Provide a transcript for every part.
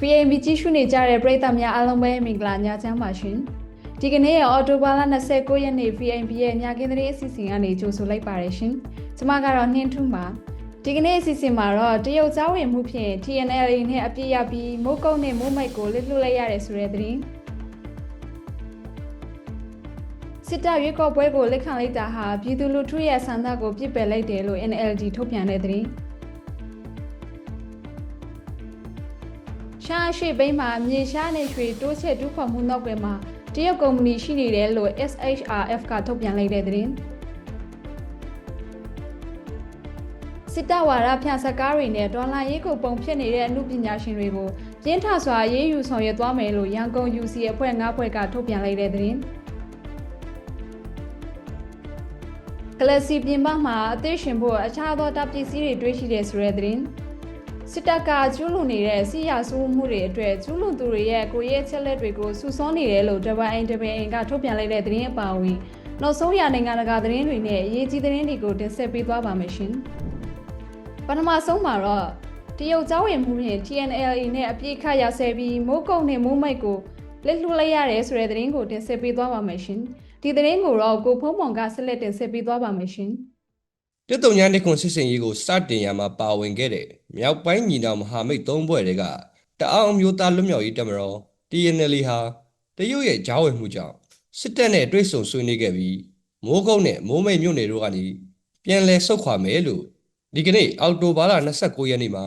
VAB ကြည့်ရှုနေကြတဲ့ပရိသတ်များအားလုံးပဲမင်္ဂလာညချမ်းပါရှင်။ဒီကနေ့အော်တိုဘာလ29ရက်နေ့ VAB ရဲ့ညကင်းသတင်းအစီအစဉ်ကနေကြိုဆိုလိုက်ပါရရှင်။ကျွန်မကတော့နှင်းထုပါ။ဒီကနေ့အစီအစဉ်မှာတော့တရုတ်သားဝင်မှုဖြင့် TNL နဲ့အပြည့်ရပြီးမိုးကုတ်နဲ့မိုးမိုက်ကိုလစ်လွတ်လိုက်ရတယ်ဆိုတဲ့သတင်း။စစ်တပ်ရွေးကောက်ပွဲကိုလက်ခံလိုက်တာဟာပြည်သူလူထုရဲ့ဆန္ဒကိုပြစ်ပယ်လိုက်တယ်လို့ NLD ထုတ်ပြန်တဲ့သတင်း။ ရှားရှိဘိန်းမှာမြေရှားနေရွှေတိုးချက်တူးဖော်မှုနောက်ွယ်မှာတရုတ်ကုမ္ပဏီရှိနေတယ်လို့ SHRF ကထုတ်ပြန်လိုက်တဲ့သတင်းစစ်တဝါဒဖြန့်စကားတွေနဲ့ဒေါ်လာရေးကိုပုံဖြစ်နေတဲ့အမှုပညာရှင်တွေကိုပြင်းထစွာရေးယူဆောင်ရွက်သွားမယ်လို့ရန်ကုန် UC အဖွဲ့၅ဖွဲ့ကထုတ်ပြန်လိုက်တဲ့သတင်းကလစီပြင်ပမှာအသေးရှင်ဖို့အခြားသောတပ်ပစ္စည်းတွေတွေ့ရှိတယ်ဆိုတဲ့သတင်း စစ်တပ်ကကျူးလွန်နေတဲ့ဆီယာဆူးမှုတွေအတွက်ကျူးလွန်သူတွေရဲ့ကိုရဲချက်လက်တွေကိုစုဆောင်းနေတယ်လို့ WINWA ကထုတ်ပြန်လိုက်တဲ့သတင်းအပါအဝင်နောက်ဆုံးရနိုင်ငံတကာသတင်းတွေနဲ့အရေးကြီးသတင်းတွေကိုတင်ဆက်ပေးသွားပါမယ်ရှင်။ပထမဆုံးမှာတော့တရုတ်ကျောင်းဝင်မှုဖြင့် TNLA နဲ့အပြည့်ခတ်ရဆဲပြီးမိုးကုတ်နဲ့မိုးမိတ်ကိုလက်လွှတ်လိုက်ရတယ်ဆိုတဲ့သတင်းကိုတင်ဆက်ပေးသွားပါမယ်ရှင်။ဒီသတင်းကိုတော့ကိုဖုံးမောင်ကဆက်လက်တင်ဆက်ပေးသွားပါမယ်ရှင်။ တက်တုံညာနေခွန်စစ်စင်ရေးကိုစတင်ရမှာပါဝင်ခဲ့တဲ့မြောက်ပိုင်းညီနောင်မဟာမိတ်၃ဘွဲ့တွေကတအောင်မျိုးသားလွတ်မြောက်ရေးတပ်မတော် TNL ဟာတရုတ်ရဲ့ဂျားဝင်မှုကြောင့်စစ်တပ်နဲ့တွဲဆုံဆွေးနွေးခဲ့ပြီးမိုးကုတ်နဲ့မိုးမိတ်မြို့နယ်တို့ကနေပြန်လည်ဆုတ်ခွာမယ်လို့ဒီကနေ့အောက်တိုဘာလ29ရက်နေ့မှာ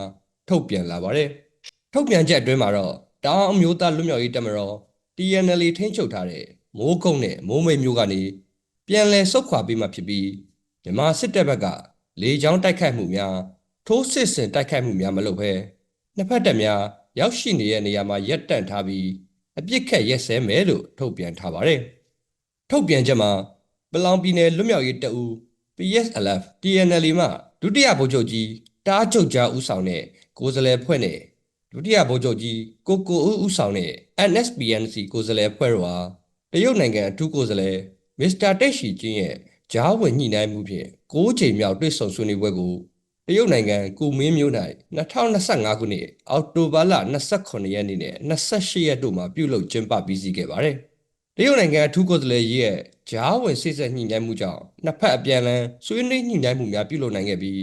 ထုတ်ပြန်လာပါတယ်။ထုတ်ပြန်ချက်အတွင်းမှာတော့တအောင်မျိုးသားလွတ်မြောက်ရေးတပ်မတော် TNL ထိန်းချုပ်ထားတဲ့မိုးကုတ်နဲ့မိုးမိတ်မြို့ကနေပြန်လည်ဆုတ်ခွာပြီးမှဖြစ်ပြီး မြန်မာစစ်တပ်ဘက်ကလေကြောင်းတိုက်ခိုက်မှုများထိုးစစ်ဆင်တိုက်ခိုက်မှုများမလုပ်ဘဲနှစ်ဖက်တပ်များရောက်ရှိနေတဲ့နေရာမှာရပ်တန့်ထားပြီးအပြစ်ခတ်ရက်စဲမယ်လို့ထုတ်ပြန်ထားပါတယ်။ထုတ်ပြန်ချက်မှာပလောင်ပြည်နယ်လွတ်မြောက်ရေးတပ်ဦး PSLF TNL မှဒုတိယဗိုလ်ချုပ်ကြီးတားချုပ်ကြားဦးဆောင်တဲ့ကိုယ်စားလှယ်ဖွဲ့နဲ့ဒုတိယဗိုလ်ချုပ်ကြီးကိုကိုဦးဦးဆောင်တဲ့ NSPNC ကိုယ်စားလှယ်ဖွဲ့တို့ဟာတရုတ်နိုင်ငံအထူးကိုယ်စားလှယ်မစ္စတာတိတ်ရှီကျင်းရဲ့ ဂျားဝင်ညှိနှိုင်းမှုဖြင့်၉ချိန်မြောက်တွေ့ဆုံဆွေးနွေးပွဲကိုတရုတ်နိုင်ငံကူမင်းမြို့၌2025ခုနှစ်အောက်တိုဘာလ28ရက်နေ့နဲ့28ရက်တို့မှာပြုလုပ်ကျင်းပပြီးစီးခဲ့ပါတယ်။တရုတ်နိုင်ငံအထူးကိုယ်စားလှယ်ရဲ့ဂျားဝင်စိစက်ညှိနှိုင်းမှုကြောင့်နှစ်ဖက်အပြန်အလှန်ဆွေးနွေးညှိနှိုင်းမှုများပြုလုပ်နိုင်ခဲ့ပြီး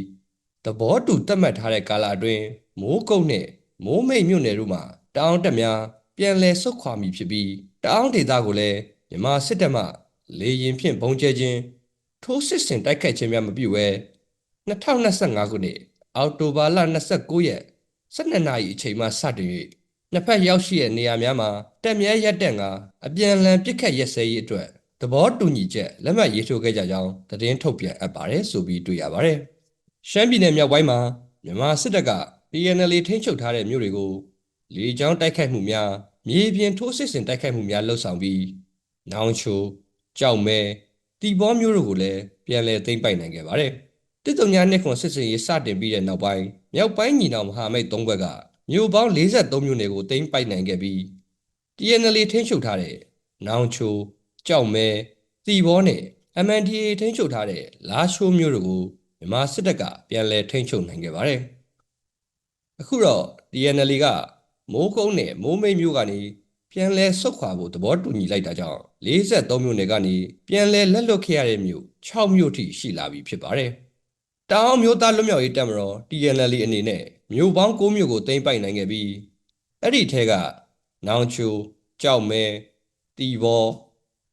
သဘောတူသတ်မှတ်ထားတဲ့ကာလအတွင်းမိုးကုတ်နဲ့မိုးမိတ်မြို့နယ်တို့မှာတအောင်းတက်များပြန်လည်ဆုတ်ခွာမိဖြစ်ပြီးတအောင်းဒေသကိုလည်းမြန်မာစစ်တပ်မှလေရင်ဖြင့်ဘုံကျဲခြင်း ထိုးစစ်ဆင်တိုက်ခိုက်ခြင်းများမပြုဘဲ2025ခုနှစ်အောက်တိုဘာလ29ရက်12နာရီအချိန်မှစတင်၍နှစ်ဖက်ရောက်ရှိတဲ့နေရာများမှာတက်မြဲရက်တက်ကအပြန်အလှန်ပစ်ခတ်ရက်စဲရေးအတွက်သဘောတူညီချက်လက်မှတ်ရေးထိုးခဲ့ကြကြောင်းသတင်းထုတ်ပြန်အပ်ပါတယ်ဆိုပြီးတွေ့ရပါတယ်။ရှမ်းပြည်နယ်မြောက်ပိုင်းမှာမြန်မာစစ်တပ်က PNL ထိန်းချုပ်ထားတဲ့မြို့တွေကိုလေကြောင်းတိုက်ခိုက်မှုများမြေပြင်ထိုးစစ်ဆင်တိုက်ခိုက်မှုများလှုပ်ဆောင်ပြီးနောင်ချိုကြောက်မဲ တီဘောမျိုးတို့ကိုလည်းပြန်လည်သိမ်းပိုက်နိုင်ခဲ့ပါတယ်။တစ်တုံညာနှစ်ခွန်စစ်စင်ရေးစတင်ပြီးတဲ့နောက်ပိုင်းမြောက်ပိုင်းညီနောင်မဟာမိတ်၃ဘက်ကမြို့ပေါင်း43မြို့နယ်ကိုသိမ်းပိုက်နိုင်ခဲ့ပြီး TNL ထိန်းချုပ်ထားတဲ့နောင်ချိုကြောက်မဲတီဘောနဲ့ MNDA ထိန်းချုပ်ထားတဲ့လာရှိုးမျိုးတို့ကိုမြန်မာစစ်တပ်ကပြန်လည်ထိန်းချုပ်နိုင်ခဲ့ပါတယ်။အခုတော့ TNL ကမိုးကုန်းနဲ့မိုးမိတ်မျိုးကနေပြန်လဲဆုတ်ခွာဖို့သဘောတူညီလိုက်တာကြောင့် 43မြို့နယ်ကနေပြန်လဲလက်လွတ်ခဲ့ရတဲ့မြို့6မြို့ထိရှိလာပြီဖြစ်ပါတယ်။တောင်မြို့သားလွတ်မြောက်ရေးတပ်မတော် TNL အနေနဲ့မြို့ပေါင်း9မြို့ကိုသိမ်းပိုက်နိုင်ခဲ့ပြီးအဲ့ဒီထဲကနောင်ချိုကြောက်မဲတီဘော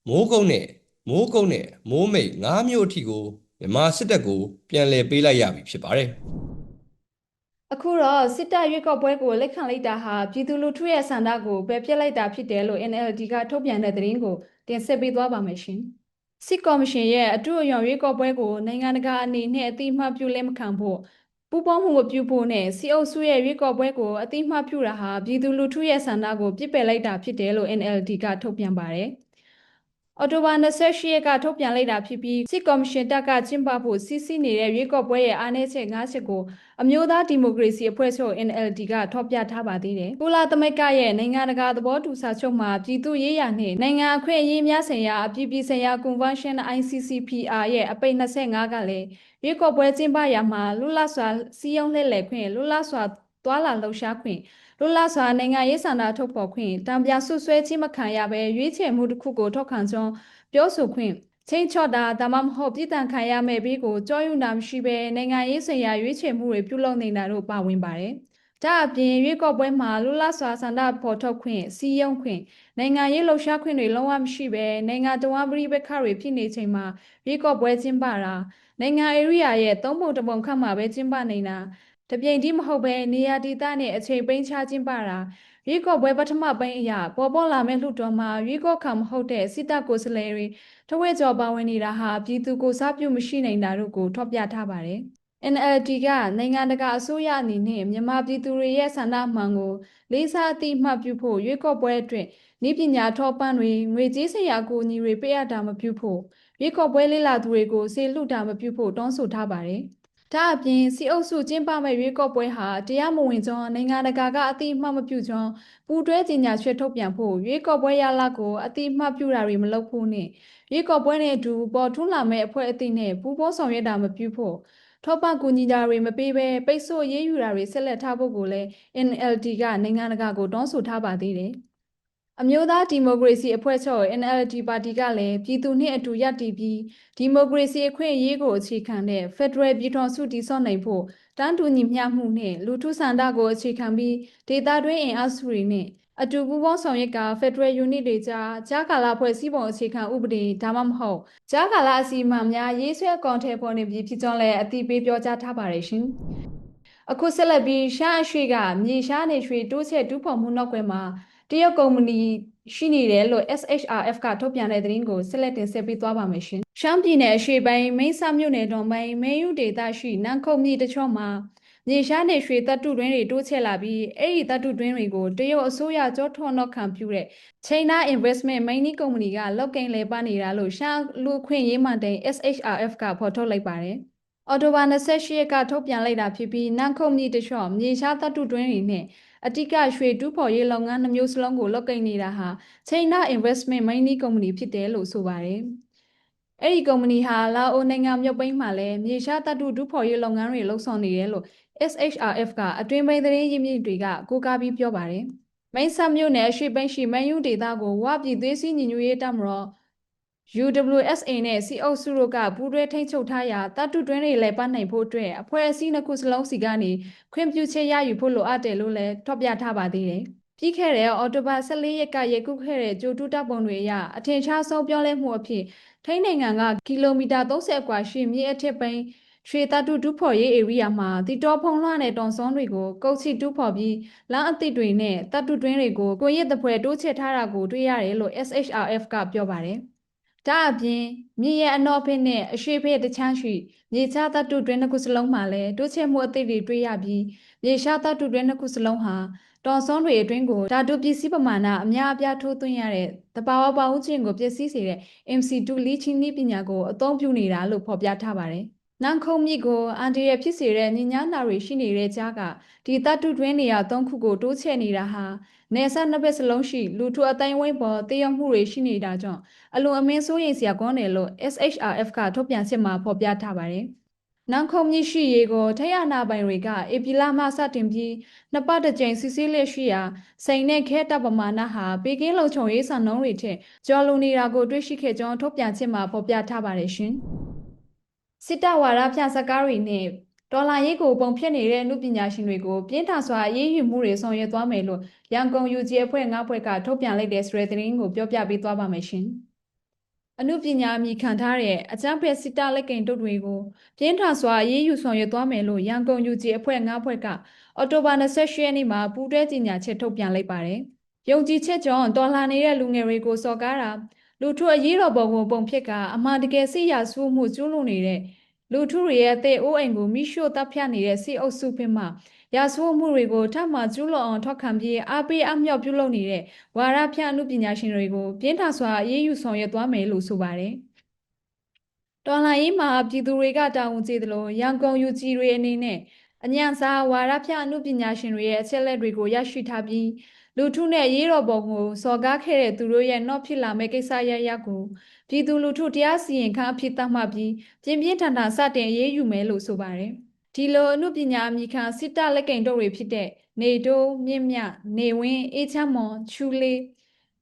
မိုးကုန်းနဲ့မိုးကုန်းနဲ့မိုးမိတ်9မြို့အထိကိုမြန်မာစစ်တပ်ကိုပြန်လည်ပေးလိုက်ရပြီဖြစ်ပါတယ်။အခုတော့စစ်တပ်ရွေးကောက်ပွဲကိုလက်ခံလိုက်တာဟာပြည်သူလူထုရဲ့ဆန္ဒကိုပယ်ပြစ်လိုက်တာဖြစ်တယ်လို့ NLD ကထုတ်ပြန်တဲ့သတင်းကို တင်ဆက်ပေးသွားပါမယ်ရှင်။စစ်ကော်မရှင်ရဲ့အထူးအရွံရွေးကောက်ပွဲကိုနိုင်ငံတကာအနေနဲ့အတိအမှတ်ပြုလက်မခံဖို့ပူးပေါင်းမှုမပြုဖို့နဲ့စီအုပ်စုရဲ့ရွေးကောက်ပွဲကိုအတိအမှတ်ပြုတာဟာပြည်သူလူထုရဲ့ဆန္ဒကိုပြစ်ပယ်လိုက်တာဖြစ်တယ်လို့ NLD ကထုတ်ပြန်ပါတယ်။ အော်တိုဘာ28ရက်ကထုတ်ပြန်လိုက်တာဖြစ်ပြီးစစ်ကော်မရှင်တပ်ကကျင်းပဖို့စီစဉ်နေတဲ့ရွေးကောက်ပွဲရဲ့အားနည်းချက်၅ချက်ကိုအမျိုးသားဒီမိုကရေစီအဖွဲ့ချုပ် NLD ကထောက်ပြထားပါသေးတယ်။ကုလသမဂ္ဂရဲ့နိုင်ငံတကာသဘောတူစာချုပ်မှာပြည်သူ့ရေးရာနှင့်နိုင်ငံအခွင့်အရေးများဆိုင်ရာအပြည်ပြည်ဆိုင်ရာ Convention ICCPR ရဲ့အပိတ်25ကလည်းရွေးကောက်ပွဲကျင်းပရာမှာလူလတ်စွာစီယုံလှည့်လည်ခွင့်လူလတ်စွာသွာလာလှုပ်ရှားခွင့် လွတ်လပ်စွာနိုင်ငံရေးဆန္ဒထုတ်ဖော်ခွင့်တံပြဆွဆွဲခြင်းမခံရဘဲရွေးချယ်မှုတစ်ခုကိုထောက်ခံကြောင်းပြောဆိုခွင့်ချင်းချော့တာဒါမှမဟုတ်ပြည်တံခံရမယ့်ဘေးကိုကြောယူနာမရှိဘဲနိုင်ငံရေးဆိုင်ရာရွေးချယ်မှုတွေပြုလုပ်နေတာတို့ပါဝင်ပါတယ်။ဒါအပြင်ရွေးကောက်ပွဲမှာလူလစွာဆန္ဒဖော်ထုတ်ခွင့်စီးရုံခွင့်နိုင်ငံရေးလှုပ်ရှားခွင့်တွေလုံးဝမရှိဘဲနိုင်ငံတော်ဝန်ပြည်ပခါတွေဖြစ်နေချိန်မှာရွေးကောက်ပွဲကျင်းပတာနိုင်ငံဧရိယာရဲ့သုံးပုံတစ်ပုံခန့်မှာပဲကျင်းပနေတာ တပြိမ်တည်းမဟုတ်ဘဲနေရာဒေသနဲ့အချိန်ပိန်းခြားကျင်းပတာရွေးကောက်ပွဲပထမပိုင်းအရာပေါ်ပေါ်လာမဲ့လှုပ်တော်မှာရွေးကောက်ခံမဟုတ်တဲ့စစ်တပ်ကိုယ်စားလှယ်တွေထဝဲကျော်ပါဝင်နေတာဟာပြည်သူကိုစားပြုမရှိနိုင်တာတို့ကိုထောက်ပြထားပါတယ်။ NLD ကနိုင်ငံတကာအစိုးရအနေနဲ့မြန်မာပြည်သူတွေရဲ့ဆန္ဒမှန်ကိုလေးစားအသိမှတ်ပြုဖို့ရွေးကောက်ပွဲအတွက်ဤပညာထောပန်းတွေငွေကြေးဆိုင်ရာကိုညီတွေပေးအပ်တာမပြုဖို့ရွေးကောက်ပွဲလေးလာသူတွေကိုစေလွှတ်တာမပြုဖို့တောင်းဆိုထားပါတယ်။ ဒါအပြင်စီအုပ်စုကျင်းပမဲ့ရွေးကောက်ပွဲဟာတရားမဝင်ကြောင်းနိုင်ငံတကာကအသိမှတ်မပြုကြောင်းပူတွဲကြေညာချက်ထုတ်ပြန်ဖို့ရွေးကောက်ပွဲရလကိုအသိမှတ်ပြုတာတွေမလုပ်ဖို့နဲ့ရွေးကောက်ပွဲနဲ့အတူပေါ်ထွန်းလာမဲ့အဖွဲ့အသည့်နဲ့ပူးပေါင်းဆောင်ရွက်တာမပြုဖို့ထောပကူညီတာတွေမပေးဘဲပိတ်ဆို့ရေးယူတာတွေဆက်လက်ထားဖို့ကိုလည်း NLD ကနိုင်ငံတကာကိုတောင်းဆိုထားပါသေးတယ်။ အမျိုးသားဒီမိုကရေစီအဖွဲ့ချုပ် NLD ပါတီကလည်းပြည်သူနှင့်အတူရပ်တည်ပြီးဒီမိုကရေစီအခွင့်အရေးကိုအခြေခံတဲ့ Federal ပြည်ထောင်စုတည်ဆောက်နိုင်ဖို့တန်းတူညီမျှမှုနဲ့လူထုဆန္ဒကိုအခြေခံပြီးဒေသတွင်းအင်အားစုတွေနဲ့အတူပူးပေါင်းဆောင်ရွက်က Federal Unit တွေကြားကြားကာလဖွဲ့စည်းပုံအခြေခံဥပဒေဒါမှမဟုတ်ကြားကာလအစီအမံများရေးဆွဲအကောင့်ထဲပေါ်နေပြီးဖြစ်ကြောင်းလည်းအသိပေးပြောကြားထားပါတယ်ရှင်။အခုဆက်လက်ပြီးရှားအရွှေကမြေရှားနေရွှေတိုးချက်တူးဖော်မှုနောက်ွယ်မှာ တရုတ်ကုမ္ပဏီရှိနေတယ်လို့ SHRF ကထုတ်ပြန်တဲ့သတင်းကိုဆက်လက်တင်ဆက်ပေးသွားပါမယ်ရှင်။ရှမ်းပြည်နယ်အရှေ့ပိုင်းမိန်းဆမြို့နယ်တော်ပိုင်းမင်းယူဒေသရှိနန်းခုတ်မြေတချို့မှာမြေရှားနယ်ရွှေတပ်တုတွင်းတွေတိုးချဲ့လာပြီးအဲ့ဒီတပ်တုတွင်းတွေကိုတရုတ်အစိုးရကြောထောနောက်ခံပြုတဲ့ China Investment Mining Company ကလောက်ကင်လဲပနေတာလို့ရှားလူခွင့်ရေးမှန်တဲ့ SHRF ကဖော်ထုတ်လိုက်ပါတယ်။အော်တိုဘာ28ရက်ကထုတ်ပြန်လိုက်တာဖြစ်ပြီးနန်းခုတ်မြေတချို့မြေရှားတပ်တုတွင်းတွေနဲ့ အတိကရွှေတူးဖော်ရေးလုပ်ငန်းနှမျိုးစလုံးကိုလောက်ကင်နေတာဟာ China Investment Mining Company ဖြစ်တယ်လို့ဆိုပါတယ်။အဲ့ဒီကုမ္ပဏီဟာလာအိုနိုင်ငံမြုပ်ပိန်းမှာလည်းမြေရှားတပ်တုဒုဖော်ရေးလုပ်ငန်းတွေလှုပ်ဆောင်နေတယ်လို့ SHRF ကအတွင်းပိုင်းသတင်းရင်းမြစ်တွေကကိုးကားပြီးပြောပါတယ်။မိုင်းဆမ်မြို့နယ်အရှိပိန်းရှိမန်ယူဒေတာကိုဝပြည်သွေးစည်းညီညွတ်ရေးတပ်မတော် UWSA နဲ့ စီအုပ်စုတို့ကပူးတွဲထိန်းချုပ်ထားရာတပ်တုတွင်းတွေလည်းပတ်နိုင်ဖို့အတွက်အဖွဲ့အစည်းနှစ်ခုစလုံးစီကနေခွင့်ပြုချက်ရယူဖို့လိုအပ်တယ်လို့လည်းထောက်ပြထားပါသေးတယ်။ပြီးခဲ့တဲ့အော်တိုဘာ14ရက်ကရေကူးခဲ့တဲ့ဂျိုတူတပ်ပုံတွေအရအထင်ရှားဆုံးပြောလဲမှုအဖြစ်ထိုင်းနိုင်ငံကကီလိုမီတာ30အကွာရှိမြစ်အထက်ပိုင်းရွှေတတုဒုဖော်ရေး area မှာတီတော်ဖုံလွှနဲ့တွန်စွန်တွေကိုကုတ်ချီဒုဖော်ပြီးလမ်းအသစ်တွေနဲ့တတုတွင်းတွေကိုကိုရစ်တပွဲတိုးချဲ့ထားတာကိုတွေ့ရတယ်လို့ SHRF ကပြောပါတယ်။ ဒါအပြင်မြေရဲ့အနောက်ဘက်နဲ့အရှေ့ဘက်တချမ်းရှိမြေချတတုတွင်းတစ်ခုစလုံးမှာလည်းတိုးချဲ့မှုအသစ်တွေတွေ့ရပြီးမြေရှားတတုတွင်းတစ်ခုစလုံးဟာတော်စွန်းတွေအတွင်းကိုဓာတုပစ္စည်းပမာဏအများအပြားထိုးသွင်းရတဲ့တဘာဝပတ်ဝန်းကျင်ကိုပျက်စီးစေတဲ့ MC2 လီချင်းနည်းပညာကိုအသုံးပြုနေတာလို့ဖော်ပြထားပါတယ်။နန်ခုံမြစ်ကိုအန်တီရဖြစ်စေတဲ့ညဉ့်ညနာတွေရှိနေတဲ့ကြားကဒီတတုတွင်းနေရာ၃ခုကိုတိုးချဲ့နေတာဟာ နေဆက်နှစ်ဘက်စလုံးရှိလူထုအတိုင်းဝိုင်းပေါ်တည်ရောက်မှုတွေရှိနေတာကြောင့်အလွန်အမင်းစိုးရိမ်စရာကောင်းတယ်လို့ SHRF ကထုတ်ပြန်ချက်မှာဖော်ပြထားပါတယ်။နန်ခုံမြရှိရေကိုထရနာပိုင်တွေကဧပြီလမှစတင်ပြီးနှစ်ပတ်တစ်ကြိမ်စစ်ဆေးလက်ရှိရာစိန်နဲ့ခဲတပ်ပမာဏဟာပေကင်းလုံခြုံရေးစံနှုန်းတွေထက်ကျော်လွန်နေတာကိုတွေ့ရှိခဲ့ကြောင်းထုတ်ပြန်ချက်မှာဖော်ပြထားပါတယ်ရှင်။စစ်တဝါဒဖြန့်စကားတွေနဲ့ ဒေါ်လာရေးကိုပုံဖြစ်နေတဲ့အမှုပညာရှင်တွေကိုပြင်းထန်စွာအရေးယူမှုတွေဆောင်ရွက်သွားမယ်လို့ရန်ကုန် UG အဖွဲ့၅ဖွဲ့ကထုတ်ပြန်လိုက်တဲ့ဆိုတဲ့သတင်းကိုပြောပြပေးသွားပါမယ်ရှင်။အမှုပညာအမိခံထားတဲ့အကြမ်းဖက်စစ်တပ်လက်ကိန်တုတ်တွေကိုပြင်းထန်စွာအေးအေးယူဆောင်ရွက်သွားမယ်လို့ရန်ကုန်ယူဂျီအဖွဲ့၅ဖွဲ့ကအော်တိုဘာ28ရက်နေ့မှာပူးတွဲကြေညာချက်ထုတ်ပြန်လိုက်ပါတယ်။ယုံကြည်ချက်ကြောင့်တော်လှန်နေတဲ့လူငယ်တွေကိုစော်ကားတာလူထုအရေးတော်ပုံကိုပုံဖြစ်ကအမှန်တကယ်စိတ်ရဆူမှုကျူးလွန်နေတဲ့ လူထုတွေရဲ့အသေးအိုးအိမ်ကိုမိရှို့တပ်ဖြတ်နေတဲ့စစ်အုပ်စုဖက်မှရာဇဝတ်မှုတွေကိုထပ်မံကျူးလွန်အောင်ထောက်ခံပြီးအားပေးအမြောက်ပြုလုပ်နေတဲ့ဝါရဖြန့်အမှုပညာရှင်တွေကိုပြင်းထန်စွာအရေးယူဆောင်ရွက်သွားမယ်လို့ဆိုပါတယ်။တော်လှန်ရေးမှာပြည်သူတွေကတာဝန်ကျေသလိုရန်ကုန်ယူဂျီတွေအနေနဲ့အညံစားဝါရဖြန့်အမှုပညာရှင်တွေရဲ့အချက်လက်တွေကိုရရှိထားပြီး လူထုနဲ့ရေးတော်ပုံကိုစော်ကားခဲ့တဲ့သူတို့ရဲ့နော့ဖြစ်လာမဲ့ကိစ္စရရကိုပြည်သူလူထုတရားစီရင်ခံအဖြစ်သတ်မှတ်ပြီးပြင်းပြင်းထန်ထန်စတင်အရေးယူမယ်လို့ဆိုပါတယ်။ဒီလိုအမှုပညာအမိခံစစ်တပ်လက်ကင်တို့တွေဖြစ်တဲ့နေတိုးမြင့်မြနေဝင်းအေးချမ်းမွန်ချူလေး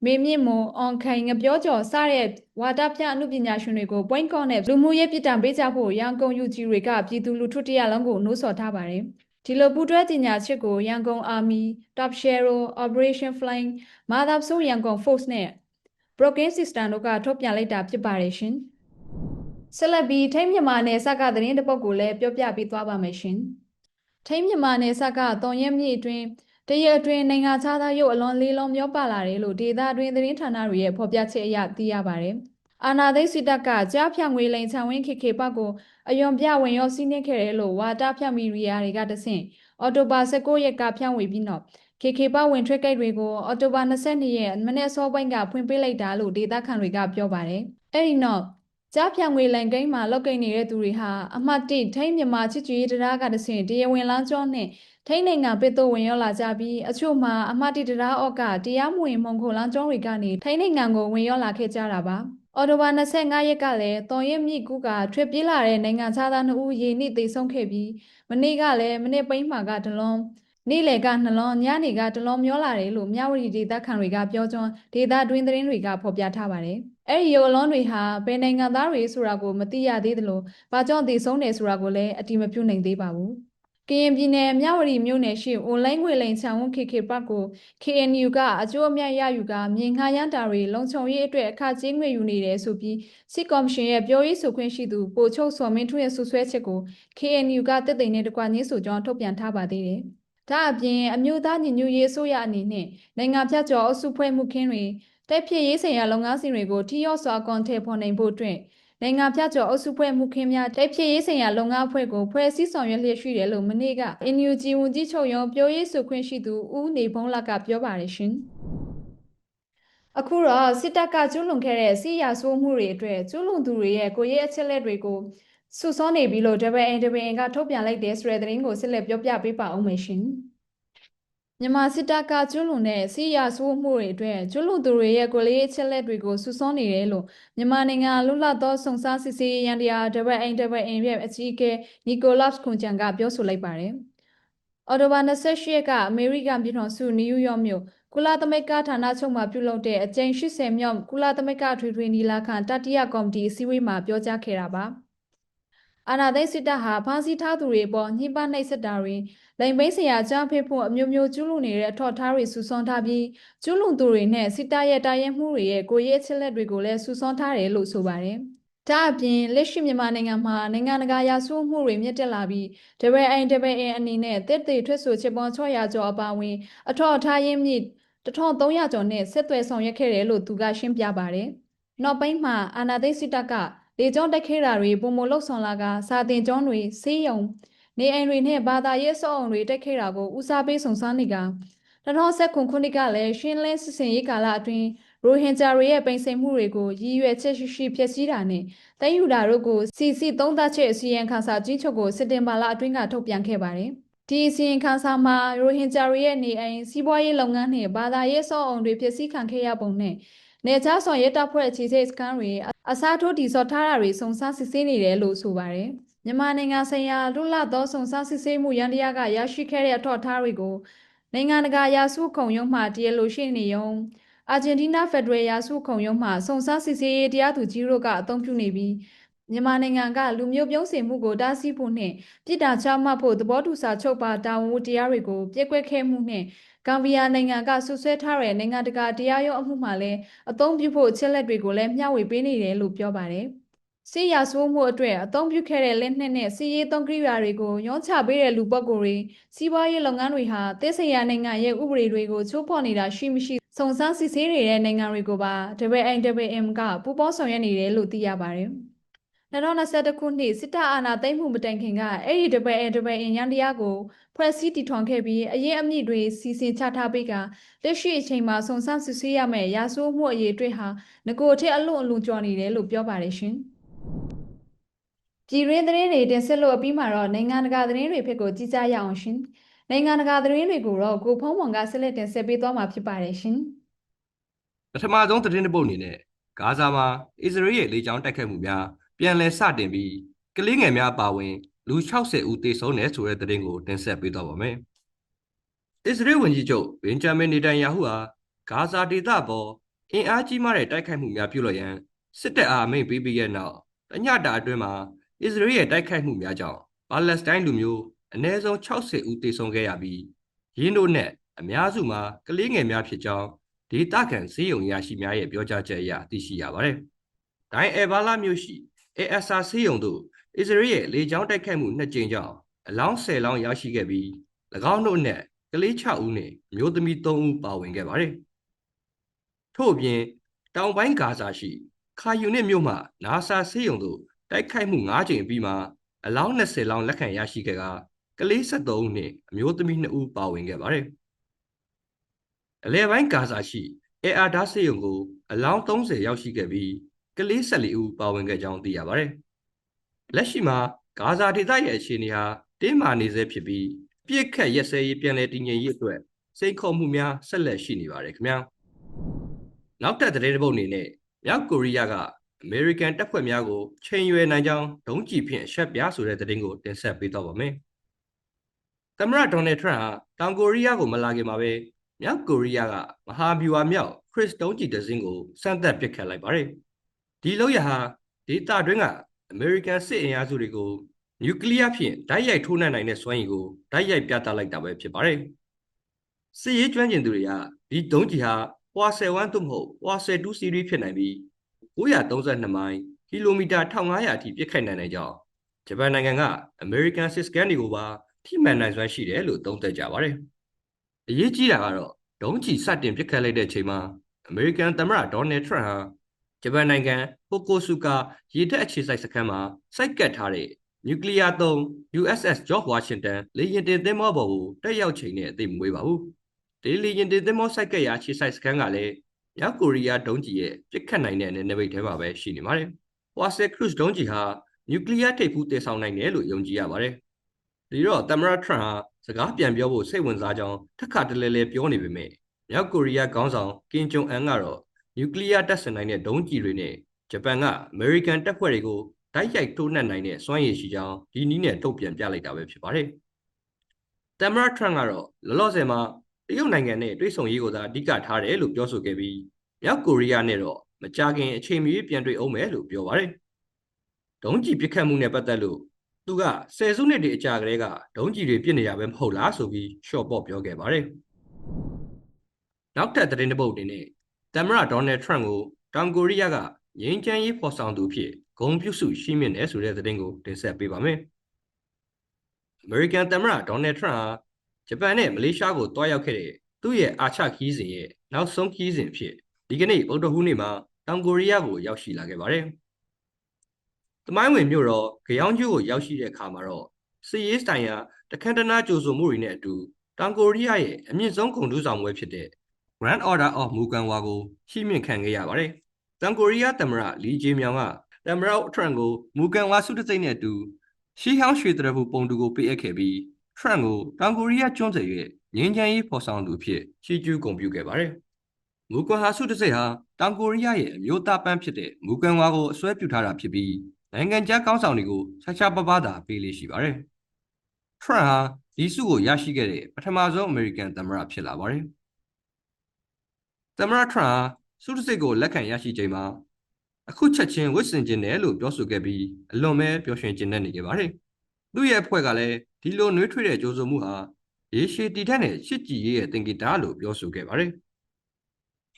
မေမြင့်မွန်အောင်ခိုင်ငပြောကျော်စတဲ့ဝါဒပြအမှုပညာရှင်တွေကိုပွိုင်းကော့နဲ့လူမှုရေးပြည်တံပေးကြဖို့ရန်ကုန်ယူဂျီတွေကပြည်သူလူထုတရလုံးကိုနှိုးဆော်ထားပါတယ် ဒီလိုပူးတွဲတင်ညာချက်ကိုရန်ကုန် Army Top Share Operation Flying Mother So ရန်ကုန် Force နဲ့ Broken System တို့ကထုတ်ပြန်လိုက်တာဖြစ်ပါတယ်ရှင်ဆက်လက်ပြီးထိမ့်မြန်မာနယ်စပ်ကသတင်းတစ်ပုဒ်ကိုလည်းပြောပြပေးသွားပါမယ်ရှင်ထိမ့်မြန်မာနယ်စပ်ကတုံရက်မြစ်အတွင်းတရက်အတွင်းနိုင်ငံခြားသားရုပ်အလွန်လေးလုံးမျောပါလာတယ်လို့ဒေသအတွင်းသတင်းဌာနတွေရဲ့ဖော်ပြချက်အရသိရပါတယ် အာနာသိစစ်တပ်ကကြားဖြန့်ငွေလိန်ချံဝင်းခေခေပတ်ကိုအယွန်ပြဝင်ရောစီးနှင်းခဲ့တယ်လို့ဝါတာဖြန့်မီဒီယာတွေကတဆင့်အော်တိုဘာ16ရက်ကဖြန့်ဝေပြီးတော့ KK ပဝင်ထွက်ကိတ်တွေကိုအော်တိုဘာ22ရက်မနေ့စောပိုင်းကဖွင့်ပေးလိုက်တာလို့ဒေသခံတွေကပြောပါတယ်။အဲ့ဒီနောက်ကြားဖြံငွေလန်ကိန်းမှာလောက်ကိန်းနေတဲ့သူတွေဟာအမှတ်၁ထိန်းမြန်မာချစ်ကြည်ရေးတရားကတဆင့်တရားဝင်လမ်းကျောနဲ့ ထိန်းနိုင်ငံပြည်သူဝင်ရောက်လာကြပြီးအချို့မှာအမှတ်၁တရားအောက်ကတရားမဝင်မုံခိုလမ်းကျောတွေကနေထိန်းနိုင်ငံကိုဝင်ရောက်လာခဲ့ကြတာပါ။အော်တိုဘာ25ရက်ကလည်းတော်ရဲမြစ်ကူကထွက်ပြေးလာတဲ့နိုင်ငံသား2ဦးရေနစ်သိဆုံးခဲ့ပြီးမနေ့ကလည်းမနေ့ပိန်းမှာကတလုံးနေ့လယ်ကနှလုံးညနေကတလုံးမျောလာတယ်လို့မြဝတီဒေသခံတွေကပြောကြွဒေသတွင်းသတင်းတွေကဖော်ပြထားပါတယ်။အဲ့ဒီရုပ်အလုံးတွေဟာဘယ်နိုင်ငံသားတွေဆိုတာကိုမသိရသေးသလိုဘာကြောင့်တည်ဆုံးတယ်ဆိုတာကိုလည်းအတိမပြုနိုင်သေးပါဘူး။ ကရင်ပြည်နယ်မြဝတီမြို့နယ်ရှိအွန်လိုင်းငွေလိမ်ချံဝန်း KK ပတ်ကို KNU ကအကျိုးအမြတ်ရယူကမြေငှားရမ်းတာတွေလုံခြုံရေးအတွက်အခကြေးငွေယူနေတယ်ဆိုပြီးစစ်ကော်မရှင်ရဲ့ပြောရေးဆိုခွင့်ရှိသူပိုချုပ်စော်မင်းထွန်းရဲ့ဆွဆွဲချက်ကို KNU ကတက်သိမ်းနဲ့တကွညှင်းဆိုကြောင်းထုတ်ပြန်ထားပါသေးတယ်။ဒါအပြင်အမျိုးသားညီညွတ်ရေးအစိုးရအနေနဲ့နိုင်ငံဖြတ်ကျော်အစုဖွဲ့မှုခင်းတွေတက်ဖြစ်ရေးဆိုင်ရာလုပ်ငန်းစဉ်တွေကိုထိရောက်စွာကွန်ထည့်ဖော်နိုင်ဖို့အတွက် နိုင်ငံဖြတ်ကျော်အုပ်စုဖွဲ့မှုခင်းများတိုက်ဖြစ်ရေးဆိုင်ရာလုပ်ငန်းအဖွဲ့ကိုဖွဲ့စည်းဆောင်ရွက်လျက်ရှိတယ်လို့မနေ့က NUG ဝန်ကြီးချုပ်ရုံးပြောရေးဆိုခွင့်ရှိသူဦးနေဘုံလကပြောပါတယ်ရှင်။အခုတော့စစ်တပ်ကကျူးလွန်ခဲ့တဲ့စီးရာဆိုးမှုတွေအတွက်ကျူးလွန်သူတွေရဲ့ကိုရဲအချက်လက်တွေကိုစုဆောင်းနေပြီလို့ WNWN ကထုတ်ပြန်လိုက်တဲ့ဆိုတဲ့သတင်းကိုဆက်လက်ပြောပြပေးပါဦးမယ်ရှင်။ မြန်မာစစ်တပ်ကကျွလွန်တဲ့စီးရဆိုးမှုတွေအတွက်ကျွလွန်သူတွေရဲ့ကိုလေးအချက်လက်တွေကိုစုဆောင်းနေတယ်လို့မြန်မာနိုင်ငံလူလတ်သောစုံစမ်းစစ်ဆေးရန်တရား WNWN ရဲ့အကြီးအကဲနီကိုလပ်ခွန်ချန်ကပြောဆိုလိုက်ပါတယ်။အော်တိုဘာ28ရက်ကအမေရိကန်ပြည်ထောင်စုနယူးယောက်မြို့ကုလသမဂ္ဂဌာနချုပ်မှာပြုလုပ်တဲ့အကြိမ်80မြောက်ကုလသမဂ္ဂထွေထွေနီလာခံတတိယကော်မတီအစည်းအဝေးမှာပြောကြားခဲ့တာပါ။ အာနာသိစစ်တပ်ဟာဖမ်းဆီးထားသူတွေပေါ်ညှိပနှိပ်စက်တာတွေလိမ်ပိန်းစရာကြားဖိဖို့အမျိုးမျိုးကျူးလွန်နေတဲ့အထောက်ထားတွေစုဆောင်းထားပြီးကျူးလွန်သူတွေနဲ့စစ်တပ်ရဲ့တာရင်မှုတွေရဲ့ကိုရဲအချက်လက်တွေကိုလည်းစုဆောင်းထားတယ်လို့ဆိုပါတယ်။ဒါအပြင်လက်ရှိမြန်မာနိုင်ငံမှာနိုင်ငံတကာရာဇဝမှုတွေမြင့်တက်လာပြီး WIN အနေနဲ့တစ်တေထွက်ဆိုချက်ပေါင်း600ကျော်အပါအဝင်အထောက်အထားရင်းမြစ်1300ကျော်နဲ့ဆက်သွယ်ဆောင်ရွက်ခဲ့တယ်လို့သူကရှင်းပြပါတယ်။နောက်ပိုင်းမှာအာနာသိစစ်တပ်က လေကြောင်းတိုက်ခဲတာတွေပုံမလုံဆောင်လာကစာတင်ကျောင်းတွေဆေးရုံနေအိမ်တွေနဲ့ဘာသာရေးစောအုံတွေတိုက်ခဲတာကိုဦးစားပေးဆောင်စားနေက2019ခုနှစ်ကလည်းရှင်းလင်းစစ်စင်ရေးကာလအတွင်းရိုဟင်ဂျာတွေရဲ့ပိန်စိန်မှုတွေကိုရည်ရွယ်ချက်ရှိရှိဖျက်ဆီးတာနဲ့တည်ယူတာတို့ကိုစီစီသုံးသပ်ချက်အစီရင်ခံစာကြီးချုပ်ကိုစက်တင်ဘာလအတွင်းကထုတ်ပြန်ခဲ့ပါတယ်။ဒီအစီရင်ခံစာမှာရိုဟင်ဂျာတွေရဲ့နေအိမ်စီးပွားရေးလုပ်ငန်းနဲ့ဘာသာရေးစောအုံတွေဖျက်ဆီးခံခဲ့ရပုံနဲ့ နေချဆောင်ရဲတပ်ဖွဲ့အခြေစိတ်စခန်းတွေအစားထိုးတည်ဆောက်ထားတာတွေစုံစမ်းစစ်ဆေးနေတယ်လို့ဆိုပါတယ်။မြန်မာနိုင်ငံဆိုင်ရာလူလသောစုံစမ်းစစ်ဆေးမှုရန်တရားကရရှိခဲ့တဲ့အထောက်အထားတွေကိုနိုင်ငံတကာရာစုခုံရုံးမှတရားလိုရှိနေရုံအာဂျင်တီးနားဖက်ဒရယ်ရာစုခုံရုံးမှစုံစမ်းစစ်ဆေးရေးတရားသူကြီးတို့ကအသုံးပြုနေပြီးမြန်မာနိုင်ငံကလူမျိုးပြုံးစင်မှုကိုတားဆီးဖို့နှင့်ပြည်တာချမှတ်ဖို့သဘောတူစာချုပ်ပါတာဝန်တရားတွေကိုပြက်ကွက်ခဲ့မှုနှင့် ဂမ်ဘီယာနိုင်ငံကဆွဆွဲထားတဲ့နိုင်ငံတကာတရားရုံးအမှုမှာလည်းအသုံးပြုဖို့အချက်လက်တွေကိုလည်းမျှဝေပေးနေတယ်လို့ပြောပါတယ်။စီရဆိုးမှုအတွက်အသုံးပြုခဲ့တဲ့လက်နက်နဲ့စီရေးသုံးကိရိယာတွေကိုရောင်းချပေးတဲ့လူပုဂ္ဂိုလ်တွေစီးပွားရေးလုပ်ငန်းတွေဟာသက်ဆိုင်ရာနိုင်ငံရဲ့ဥပဒေတွေကိုချိုးဖောက်နေတာရှိမရှိစုံစမ်းစစ်ဆေးနေတဲ့နိုင်ငံတွေကိုပါ WINWM ကပူးပေါင်းဆောင်ရွက်နေတယ်လို့သိရပါတယ်။ 2021ခုနှစ်စစ်တပ်အာဏာသိမ်းမှုမတိုင်ခင်ကအဲ့ဒီတပယ်တပယ်အင်ရန်တရားကိုဖွဲ့စည်းတည်ထွန်ခဲ့ပြီးအရင်အမြင့်တွေစီစဉ်ချထားပေးကလက်ရှိအချိန်မှာစုံစမ်းစစ်ဆေးရမယ့်ရာဇဝမှုအရေးအတွက်ဟာငကိုအထက်အလွန်အလွန်ကျော်နေတယ်လို့ပြောပါတယ်ရှင်။ပြည်ရင်းသတင်းတွေတင်ဆက်လို့အပြီးမှာတော့နိုင်ငံတကာသတင်းတွေဖြစ်ကိုကြည့်ကြရအောင်ရှင်။နိုင်ငံတကာသတင်းတွေကိုတော့ကိုဖုံးဝန်ကဆက်လက်တင်ဆက်ပေးသွားမှာဖြစ်ပါတယ်ရှင်။ပထမဆုံးသတင်းတစ်ပုဒ်အနေနဲ့ဂါဇာမှာအစ္စရေးရဲ့လေကြောင်းတိုက်ခိုက်မှုများ ပြန်လည်စတင်ပြီးကလေးငယ်များပါဝင်လူ60ဦးသေဆုံးတယ်ဆိုတဲ့သတင်းကိုတင်ဆက်ပေးသွားပါမယ်။အစ္စရေးဝန်ကြီးချုပ်ဘင်ဂျမင်နေတန်ယာဟုဟာဂါဇာဒေသပေါ်အင်အားကြီးမားတဲ့တိုက်ခိုက်မှုများပြုလုပ်ရန်စစ်တပ်အားအမိန့်ပေးပြီးတဲ့နောက်တညတာအတွင်းမှာအစ္စရေးရဲ့တိုက်ခိုက်မှုများကြောင့်ပါလက်စတိုင်းလူမျိုးအနည်းဆုံး60ဦးသေဆုံးခဲ့ရပြီးရင်းတို့နဲ့အများစုမှာကလေးငယ်များဖြစ်ကြောင်းဒေသခံစီးရုံရရှိများရဲ့ပြောကြားချက်အရသိရှိရပါတယ်။ဒိုင်အဘာလာမျိုးရှိ အေအက်ဆာစီးရုံတို့အစ္စရေးရဲ့လေကြောင်းတိုက်ခိုက်မှုနှစ်ကြိမ်ကြောင့်အလောင်း10လောင်းရရှိခဲ့ပြီး၎င်းတို့နဲ့ကလေး6ဦးနဲ့အမျိုးသမီး3ဦးပါဝင်ခဲ့ပါတယ်။ထို့အပြင်တောင်ပိုင်းဂါဇာရှိခါယူနစ်မြို့မှနာဆာဆေးရုံတို့တိုက်ခိုက်မှု9ကြိမ်ပြီးမှအလောင်း20လောင်းလက်ခံရရှိခဲ့ကကလေး73ဦးနဲ့အမျိုးသမီး2ဦးပါဝင်ခဲ့ပါတယ်။အလဲပိုင်းဂါဇာရှိအေအာဒါဆေးရုံကိုအလောင်း30ရောက်ရှိခဲ့ပြီး ကလေး14ဦးပါဝင်ခဲ့ကြောင်းသိရပါတယ်။လက်ရှိမှာဂါဇာဒေသရဲ့အခြေအနေဟာတင်းမာနေဆဲဖြစ်ပြီးပြစ်ခတ်ရက်စဲရေးပြန်လည်တည်ငြိမ်ရေးအတွက်စိတ်ခေါ်မှုများဆက်လက်ရှိနေပါတယ်ခင်ဗျာ။နောက်ထပ်သတင်းတစ်ပုဒ်အနေနဲ့မြောက်ကိုရီးယားကအမေရိကန်တပ်ဖွဲ့များကိုချိန်ရွယ်နိုင်ကြောင်းဒုံးကျည်ဖြင့်ရှက်ပြားဆိုတဲ့သတင်းကိုတင်ဆက်ပေးတော့ပါမယ်။သမ္မတဒေါ်နယ်ထရန့်ဟာတောင်ကိုရီးယားကိုမလာခင်မှာပဲမြောက်ကိုရီးယားကမဟာဗျူဟာမြောက်ခရစ်ဒုံးကျည်တစင်းကိုစမ်းသပ်ပစ်ခတ်လိုက်ပါတယ်။ ဒီလို့ရဟာဒေတာတွင်းကအမေရိကန်စစ်အင်အားစုတွေကိုနျူကလ িয়ার ဖြင့်ဓာတ်ရိုက်ထိုးနှံနိုင်တဲ့စွမ်းရည်ကိုဓာတ်ရိုက်ပြသလိုက်တာပဲဖြစ်ပါတယ်။စစ်ရေးကျွမ်းကျင်သူတွေကဒီဒုံးကျည်ဟာပွာ71သို့မဟုတ်ပွာ72 series ဖြစ်နိုင်ပြီး932မိုင်ကီလိုမီတာ1500အထိပြစ်ခတ်နိုင်တဲ့ကြောင်းဂျပန်နိုင်ငံကအမေရိကန်စစ်စကန်တွေကိုပါထိမှန်နိုင်စွမ်းရှိတယ်လို့သုံးသပ်ကြပါတယ်။အရေးကြီးတာကတော့ဒုံးကျည်စတင်ပြစ်ခတ်လိုက်တဲ့ချိန်မှာအမေရိကန်သမ္မတဒေါ်နယ်ထရန့်ဟာ ဂျပန်နိုင်ငံပိုကိုဆူကာရေတပ်အခြေစိုက်စခန်းမှာစိုက်ကတ်ထားတဲ့နျူကလ িয়ার သုံး USS George Washington လေယာဉ်တင်သင်္ဘောပေါ်ကိုတက်ရောက်ချိန်နဲ့အသိမွေးပါဘူး။ဒီလေယာဉ်တင်သင်္ဘောစိုက်ကတ်ရာအခြေစိုက်စခန်းကလည်းမြောက်ကိုရီးယားဒုံးကျည်ရဲ့ပြစ်ခတ်နိုင်တဲ့နယ်နိမိတ်ထဲမှာပဲရှိနေပါတယ်။ Hwasei Cruise ဒုံးကျည်ဟာနျူကလ িয়ার ထိပ်ဖူးတည်ဆောင်နိုင်တယ်လို့ယုံကြည်ရပါတယ်။ဒီတော့သမ္မတထရန့်ဟာစကားပြန်ပြောဖို့စိတ်ဝင်စားကြောင်းထက်ခါတလဲလဲပြောနေပေမဲ့မြောက်ကိုရီးယားခေါင်းဆောင်ကင်ဂျုံအန်ကတော့ နျူကလ িয়ার တပ်ဆင်နိုင်တဲ့ဒုံးကျည်တွေနဲ့ဂျပန်ကအမေရိကန်တပ်ဖွဲ့တွေကိုတိုက်ရိုက်ထိုးနှက်နိုင်တဲ့စွမ်းရည်ရှိကြောင်းဒီနည်းနဲ့ထုတ်ပြန်ပြလိုက်တာပဲဖြစ်ပါတယ်။သမ္မတထရန့်ကတော့လောလောဆယ်မှာတရုတ်နိုင်ငံနဲ့တွိတ်ဆုံရေးကိုသာအဓိကထားတယ်လို့ပြောဆိုခဲ့ပြီးမြောက်ကိုရီးယားနဲ့တော့မကြခင်အချိန်မီပြန်တွေ့အောင်မယ်လို့ပြောပါတယ်။ဒုံးကျည်ပစ်ခတ်မှုနဲ့ပတ်သက်လို့သူကဆယ်စုနှစ်တွေအကြာကလေးကဒုံးကျည်တွေပြစ်နေရပဲမဟုတ်လားဆိုပြီးရှော့ပေါ့ပြောခဲ့ပါတယ်။နောက်ထပ်သတင်းတစ်ပုဒ်အနေနဲ့ သမ္မတဒေါ်နယ်ထရန့်ကိုတောင်ကိုရီးယားကငြိမ်းချမ်းရေးဖော်ဆောင်သူဖြစ်ဂုံပြုစုရှိမြင့်တယ်ဆိုတဲ့သတင်းကိုတင်ဆက်ပေးပါမယ်။ American သမ္မတဒေါ်နယ်ထရန့်ဟာဂျပန်နဲ့မလေးရှားကိုတွားရောက်ခဲ့တဲ့သူ့ရဲ့အာချခီးစဉ်ရဲ့နောက်ဆုံးခီးစဉ်ဖြစ်ဒီကနေ့ဗုဒ္ဓဟူးနေ့မှာတောင်ကိုရီးယားကိုရောက်ရှိလာခဲ့ပါတယ်။တမိုင်းဝင်မြို့တော်ကြောင်ကျူကိုရောက်ရှိတဲ့အခါမှာတော့စီရေးစတိုင်ယာတခန်းတနာကြိုဆိုမှုတွေနဲ့အတူတောင်ကိုရီးယားရဲ့အမြင့်ဆုံးဂုဏ်ထူးဆောင်ပွဲဖြစ်တဲ့ Grand Order of Muganwa ကိုရှိမြင့်ခံခဲ့ရပါတယ်။တောင်ကိုရီးယားသမ္မတလီဂျေမြောင်ကသမ္မတထရန့်ကိုမူကန်ဝါစုတစိမ့်နဲ့အတူရှီဟောင်းရွှေတရဖူပုံတူကိုပေးအပ်ခဲ့ပြီးထရန့်ကိုတောင်ကိုရီးယားကျွန်းဆွယ်ရဲ့ငင်းချမ်းရေးဖော်ဆောင်သူအဖြစ်ချီးကျူးဂုဏ်ပြုခဲ့ပါတယ်။မူကွန်ဟာစုတစိမ့်ဟာတောင်ကိုရီးယားရဲ့အမျိုးသားပန်းဖြစ်တဲ့မူကန်ဝါကိုအစွဲပြုထားတာဖြစ်ပြီးနိုင်ငံခြားကောင်းဆောင်တွေကိုဆာချာပပသာပေးလေးရှိပါတယ်။ထရန့်ဟာဒီစုကိုရရှိခဲ့တဲ့ပထမဆုံးအမေရိကန်သမ္မတဖြစ်လာပါတယ်။ သမ္မတထရန့်ဟာစုတစိတ်ကိုလက်ခံရရှိချိန်မှာအခုချက်ချင်းဝစ်စင်ကျင်တယ်လို့ပြောဆိုခဲ့ပြီးအလွန်ပဲပျော်ရွှင်ကျင်နေခဲ့ပါတယ်။သူ့ရဲ့အဖွဲ့ကလည်းဒီလိုနှွေးထွေးတဲ့ကြိုးစုံမှုဟာရေရှည်တည်ထက်တဲ့ရှစ်ကြည်ရေးရဲ့သင်္ကေတလို့ပြောဆိုခဲ့ပါတယ်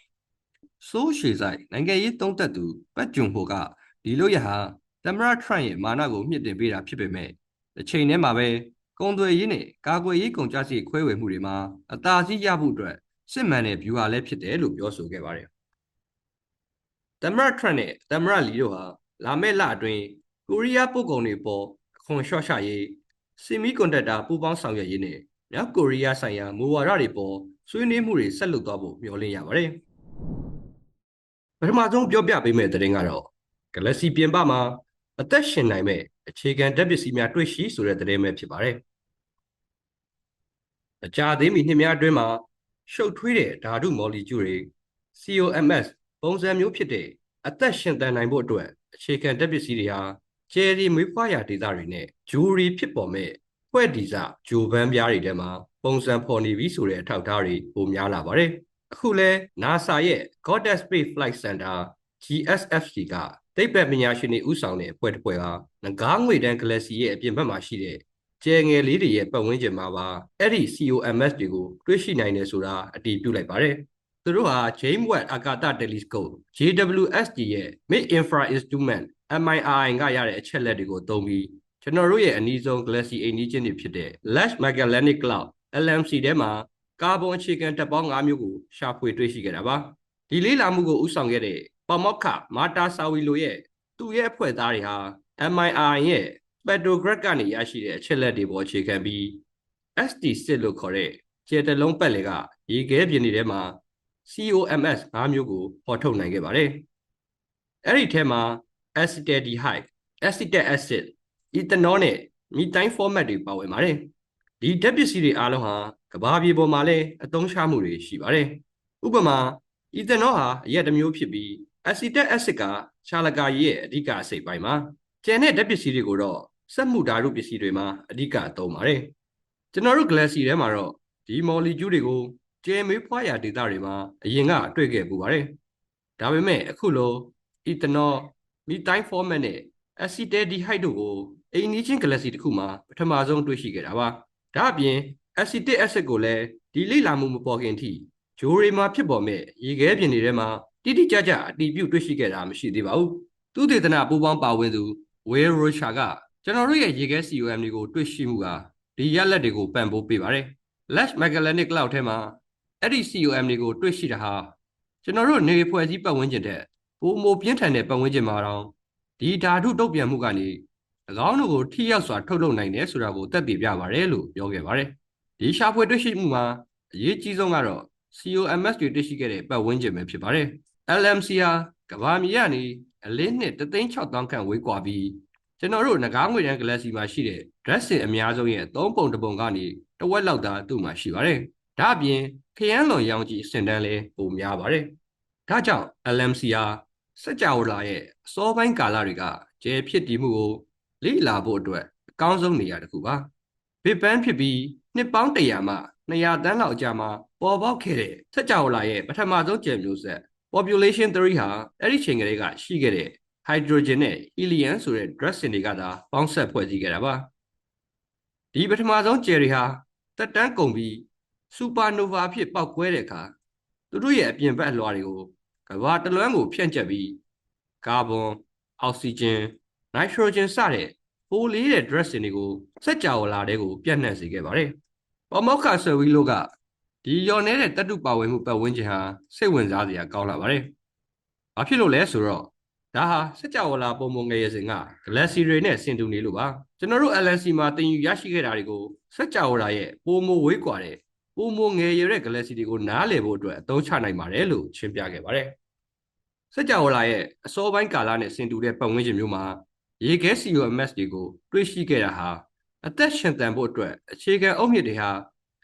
။ဆိုးရှည်ဆိုင်နိုင်ငံရေးသုံးသက်သူပတ်ဂျွန်ဟိုကဒီလိုရဟာသမ္မတထရန့်ရဲ့မာနကိုမြင့်တင်ပေးတာဖြစ်ပေမဲ့တစ်ချိန်တည်းမှာပဲကုံသွယ်ရေးနဲ့ကာကွယ်ရေးကုန်ကြစီခွဲဝေမှုတွေမှာအသာစီးရဖို့အတွက် စစ်မှန်တဲ့ view ဟာလည်းဖြစ်တယ်လို့ပြောဆိုခဲ့ပါတယ်သမ္မတထရန့်နဲ့သမ္မတလီတို့ဟာလာမယ့်လအတွင်းကိုရီးယားပို့ကုန်တွေပေါ်အခွန်လျှော့ချရေးစီမီကွန်ဒက်တာပူးပေါင်းဆောင်ရွက်ရေးနဲ့မြောက်ကိုရီးယားဆိုင်ရာမူဝါဒတွေပေါ်ဆွေးနွေးမှုတွေဆက်လုပ်သွားဖို့မျှော်လင့်ရပါတယ်။ပထမဆုံးပြောပြပေးမယ့်သတင်းကတော့ Galaxy ပြင်ပမှာအသက်ရှင်နိုင်မဲ့အခြေခံဓာတ်ပစ္စည်းများတွေ့ရှိဆိုတဲ့သတင်းပဲဖြစ်ပါတယ်။အကြသေးမီနှစ်များအတွင်းမှာ ရှုပ်ထွေးတဲ့ဓာတုမော်လီကျူတွေ COMS ပုံစံမျိုးဖြစ်တဲ့အသက်ရှင်သန်နိုင်ဖို့အတွက်အခြေခံဓာတ်ပစ္စည်းတွေဟာကျယ်ရီမွေးဖွားရာဒေသတွေနဲ့ဂျူရီဖြစ်ပေါ်မဲ့ဖွဲ့ဒီစာဂျိုဗန်းပြားတွေထဲမှာပုံစံဖော်နေပြီဆိုတဲ့အထောက်အထားတွေပိုများလာပါတယ်အခုလဲ NASA ရဲ့ Goddard Space Flight Center GSFC ကသိပ္ပံပညာရှင်တွေဥဆောင်တဲ့အဖွဲ့တစ်ဖွဲ့ဟာငကားငွေတန်း Galaxy ရဲ့အပြင်ဘက်မှာရှိတဲ့ ကျယ်ငယ်လေးတွေရဲ့ပတ်ဝန်းကျင်မှာပါအဲ့ဒီ COMS တွေကိုတွေ့ရှိနိုင်တယ်ဆိုတာအတည်ပြုလိုက်ပါတယ်သူတို့ဟာ James Webb အာကာသ Telescope JWST ရဲ့ Mid Infra Instrument MIRI ကရတဲ့အချက်လက်တွေကိုသုံးပြီးကျွန်တော်တို့ရဲ့အနီးဆုံး Galaxy အိမ်နီးချင်းတွေဖြစ်တဲ့ Large Magellanic Cloud LMC ထဲမှာကာဗွန်အခြေခံဓာတ်ပေါင်း၅မျိုးကိုရှာဖွေတွေ့ရှိခဲ့တာပါဒီလေးလာမှုကိုဥဆောင်ခဲ့တဲ့ပေါမောက်ခမာတာဆာဝီလိုရဲ့သူ့ရဲ့အဖွဲ့သားတွေဟာ MIRI ရဲ့ spectrograph ကနေရရှိတဲ့အချက်လက်တွေပေါ်အခြေခံပြီး ST6 လို့ခေါ်တဲ့ကျေတလုံးပတ်လေကရေခဲပြင်တွေထဲမှာ COMS ၅မျိုးကိုဖော်ထုတ်နိုင်ခဲ့ပါတယ်။အဲ့ဒီထဲမှာ acetaldehyde, acetic acid, ethanol နဲ့ methane format တွေပါဝင်ပါတယ်။ဒီဓာတ်ပစ္စည်းတွေအားလုံးဟာကဘာပြေပေါ်မှာလည်းအသုံးချမှုတွေရှိပါတယ်။ဥပမာ ethanol ဟာအရက်တစ်မျိုးဖြစ်ပြီး acetic acid ကရှာလကာရဲ့အဓိကအစိတ်ပိုင်းမှာကျန်တဲ့ဓာတ်ပစ္စည်းတွေကိုတော့ စက်မှုဓာတုပစ္စည်းတွေမှာအဓိကအသုံးပါတယ်။ကျွန်တော်တို့ glassy ထဲမှာတော့ဒီ molecule တွေကိုကျဲမေးဖွားရာဒေသတွေမှာအရင်ကတွေ့ခဲ့ပူပါတယ်။ဒါပေမဲ့အခုလို ethanol, methane format နဲ့ acetaldehyde တို့ကိုအိမ်နီးချင်း glassy တစ်ခုမှာပထမဆုံးတွေ့ရှိခဲ့တာပါ။ဒါအပြင် acetic acid ကိုလည်းဒီလေ့လာမှုမပေါ်ခင်ထိဂျိုရီမှာဖြစ်ပေါ်မဲ့ရေခဲပြင်တွေထဲမှာတိတိကျကျအတည်ပြုတွေ့ရှိခဲ့တာမရှိသေးပါဘူး။သူတေသနာပူပေါင်းပါဝင်သူဝေရိုရှာက ကျွန်တော်တို့ရဲ့ရေခဲ COM တွေကိုတွေ့ရှိမှုကဒီရက်လက်တွေကိုပံ့ပိုးပေးပါတယ်။ Large Magellanic Cloud ထဲမှာအဲ့ဒီ COM တွေကိုတွေ့ရှိတာဟာကျွန်တော်တို့နေဖွဲ့စည်းပတ်ဝန်းကျင်တဲ့ပုံမိုပြင်းထန်တဲ့ပတ်ဝန်းကျင်မှာတော့ဒီဓာတုတုတ်ပြန်မှုကနေ၎င်းတို့ကိုထိရောက်စွာထုတ်လုပ်နိုင်တယ်ဆိုတာကိုသက်သေပြပါတယ်လို့ပြောခဲ့ပါတယ်။ဒီရှာဖွေတွေ့ရှိမှုမှာအရေးကြီးဆုံးကတော့ COMS တွေတွေ့ရှိခဲ့တဲ့ပတ်ဝန်းကျင်ပဲဖြစ်ပါတယ်။ LMC ဟာကဘာမြေကနေအလင်းနှစ်36000ခန့်ဝေးကွာပြီး ကျွန်တော်တို့ငကားငွေတန်း Galaxy မှာရှိတဲ့ dressing အများဆုံးရဲ့3ပုံတပုံကနေတဝက်လောက်သာသူ့မှာရှိပါတယ်။ဒါအပြင်ခရမ်းလွန်ရောင်ကြီးစင်တန်းလည်းပိုများပါတယ်။ဒါကြောင့် LMC ဟာစကြဝဠာရဲ့အစောပိုင်းကာလတွေကကျဲဖြစ်တည်မှုကိုလေ့လာဖို့အတွက်အကောင်းဆုံးနေရာတစ်ခုပါ။ Big Bang ဖြစ်ပြီးနှစ်ပေါင်း100မှ200တန်းလောက်အကြာမှာပေါ်ပေါက်ခဲ့တဲ့စကြဝဠာရဲ့ပထမဆုံးကျယ်မျိုးဆက် population theory ဟာအဲ့ဒီချိန်ကလေးကရှိခဲ့တဲ့ hydrogen နဲ့ helium ဆိုတဲ့ drug စင်တွေကသာပေါင်းဆက်ဖွဲ့စည်းခဲ့တာပါဒီပထမဆုံးကျယ်တွေဟာတက်တန်းကုန်ပြီး supernova ဖြစ်ပေါက်ကွဲတဲ့အခါသူတို့ရဲ့အပြင်ဘက်အလွှာတွေကိုကဘာတလွမ်းကိုဖြန့်ကျက်ပြီးကာဗွန်အောက်ဆီဂျင်နိုက်ထရိုဂျင်စတဲ့ပိုလေးတဲ့ drug စင်တွေကိုစက်ကြောလာတဲ့ကိုပြန့်နှံ့စေခဲ့ပါတယ်။ပမောက္ခဆွေဝီလိုကဒီရော်နေတဲ့တတုပါဝင်မှုပတ်ဝန်းကျင်ဟာစိတ်ဝင်စားစရာကောင်းလာပါတယ်။ဘာဖြစ်လို့လဲဆိုတော့ ဒါဟာစကြဝဠာပုံပုံငယ်ရစဉ်က galaxy တွေနဲ့ဆင်တူနေလို့ပါကျွန်တော်တို့ LNC မှာတင်ယူရရှိခဲ့တာတွေကိုစကြဝဠာရဲ့ပုံမဝေးကွာတဲ့ပုံမငယ်ရတဲ့ galaxy တွေကိုနားလည်ဖို့အတွက်အသုံးချနိုင်ပါတယ်လို့ရှင်းပြခဲ့ပါတယ်စကြဝဠာရဲ့အစောပိုင်းကာလနဲ့ဆင်တူတဲ့ပတ်ဝန်းကျင်မျိုးမှာရေခဲ COMS တွေကိုတွေ့ရှိခဲ့တာဟာအသက်ရှင်သန်ဖို့အတွက်အခြေခံအုတ်မြစ်တွေဟာ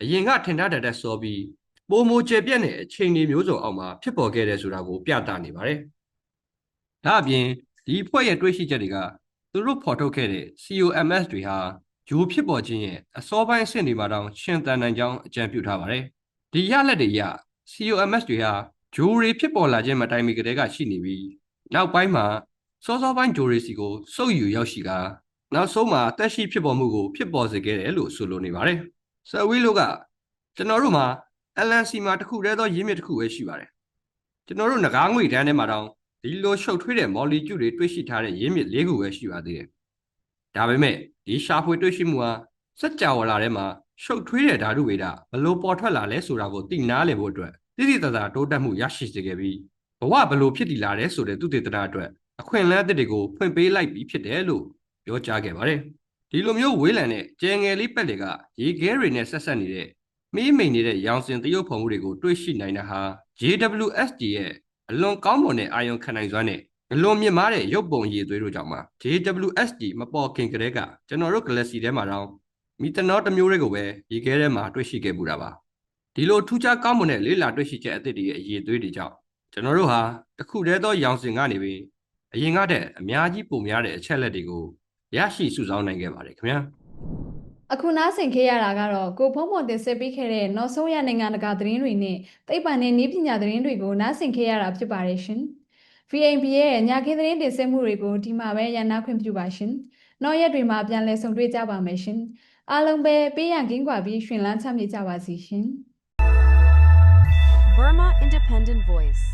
အရင်ကထင်ထားတဲ့စောပြီးပုံမကျပြက်တဲ့အခြေအနေမျိုးစုံအောက်မှာဖြစ်ပေါ်ခဲ့တဲ့ဆိုတာကိုပြသနေပါတယ် ဒါအပြင်ဒီဖွဲ့ရဲ့တွေးရှိချက်တွေကသူတို့ဖော်ထုတ်ခဲ့တဲ့ COMS တွေဟာဂျိုးဖြစ်ပေါ်ခြင်းရဲ့အစောပိုင်းအဆင့်တွေမှာတောင်ရှင်သန်နိုင်ကြောင်းအကြံပြုထားပါတယ်။ဒီရလက်တွေရ COMS တွေဟာဂျိုးတွေဖြစ်ပေါ်လာခြင်းမတိုင်မီကတည်းကရှိနေပြီးနောက်ပိုင်းမှာစောစောပိုင်းဂျိုးတွေစီကိုစုပ်ယူရောက်ရှိကနောက်ဆုံးမှာတက်ရှိဖြစ်ပေါ်မှုကိုဖြစ်ပေါ်စေခဲ့တယ်လို့ဆိုလိုနေပါတယ်။ဆယ်ဝီလိုကကျွန်တော်တို့မှာ LNC မှာတစ်ခုတည်းသောရင်းမြစ်တစ်ခုပဲရှိပါတယ်။ကျွန်တော်တို့ငကားငွေတန်းထဲမှာတောင် ဒီလိုရှုပ်ထွေးတဲ့မော်လီကျူတွေတွေ့ရှိထားတဲ့ရင်းမြစ်၄ခုပဲရှိပါသေးတယ်။ဒါပေမဲ့ဒီရှာဖွေတွေ့ရှိမှုဟာစက်ကြဝဠာထဲမှာရှုပ်ထွေးတဲ့ဓာတုဗေဒဘလို့ပေါ်ထွက်လာလဲဆိုတာကိုသိနာလေဖို့အတွက်တိတိတသာတိုးတက်မှုရရှိစေခဲ့ပြီးဘဝဘလို့ဖြစ်တည်လာတဲ့ဆိုတဲ့သူတေသနာအတွက်အခွင့်အလမ်းအသစ်တွေကိုဖွင့်ပေးလိုက်ပြီးဖြစ်တယ်လို့ပြောကြားခဲ့ပါတယ်။ဒီလိုမျိုးဝေးလံတဲ့ကျယ်ငယ်လေးပက်တွေကရေခဲတွေနဲ့ဆက်ဆက်နေတဲ့မေးမိန်နေတဲ့ရောင်စင်တရုပ်ဖော်မှုတွေကိုတွေ့ရှိနိုင်တာဟာ JWST ရဲ့ အလွန်ကောင်းမွန်တဲ့အာယုံခံနိုင်စွမ်းနဲ့အလွန်မြင့်မားတဲ့ရုပ်ပုံရည်သွေးတို့ကြောင့်ပါ JWST မပေါ်ခင်ကတည်းကကျွန်တော်တို့ Galaxy ထဲမှာတော့မီတနောတစ်မျိုးတွေကိုပဲရေခဲထဲမှာတွေ့ရှိခဲ့ပူတာပါဒီလိုထူးခြားကောင်းမွန်တဲ့လေးလာတွေ့ရှိချက်အသစ်တွေရဲ့အရေးသွေးတွေကြောင့်ကျွန်တော်တို့ဟာတခုတည်းသောရောင်စင်ကနေပြီးအရင်ကတည်းအများကြီးပုံများတဲ့အချက်လက်တွေကိုရရှိစုဆောင်းနိုင်ခဲ့ပါတယ်ခင်ဗျာ အခုနားဆင်ခဲ့ရတာကတော့ကိုဖုံးဖုံတင်ဆက်ပေးခဲ့တဲ့နောက်ဆုံးရနိုင်ငံတကာသတင်းတွေနဲ့သိပ္ပံနဲ့နည်းပညာသတင်းတွေကိုနားဆင်ခဲ့ရတာဖြစ်ပါတယ်ရှင်။ VNB ရဲ့ညခင်းသတင်းတင်ဆက်မှုတွေကိုဒီမှာပဲရန်နာခွင့်ပြုပါရှင်။နောက်ရက်တွေမှာပြန်လည်ဆုံတွေ့ကြပါမယ်ရှင်။အားလုံးပဲပေးရန်ကင်းကွာပြီးရှင်လန်းချမ်းမြေ့ကြပါစီရှင်။ Burma Independent Voice.